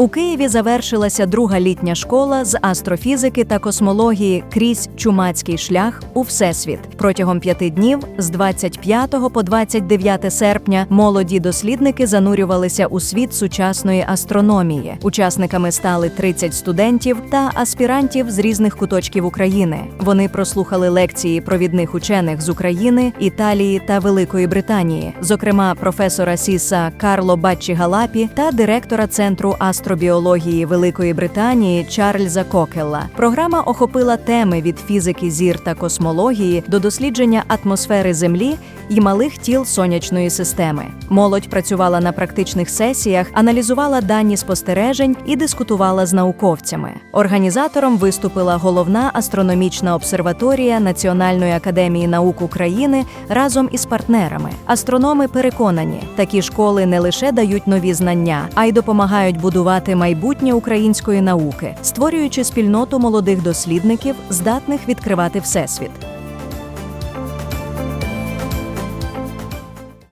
У Києві завершилася друга літня школа з астрофізики та космології крізь чумацький шлях у всесвіт. Протягом п'яти днів з 25 по 29 серпня молоді дослідники занурювалися у світ сучасної астрономії. Учасниками стали 30 студентів та аспірантів з різних куточків України. Вони прослухали лекції провідних учених з України, Італії та Великої Британії, зокрема професора Сіса Карло Баччі Галапі та директора центру астробіології Великої Британії Чарльза Кокелла. Програма охопила теми від фізики зір та космології до дослідження атмосфери Землі і малих тіл сонячної системи. Молодь працювала на практичних сесіях, аналізувала дані спостережень і дискутувала з науковцями. Організатором виступила головна астрономічна обсерваторія Національної академії наук України разом із партнерами. Астрономи переконані, такі школи не лише дають нові знання, а й допомагають будувати майбутнє української науки, створюючи спільноту молодих дослідників, здатних відкривати всесвіт.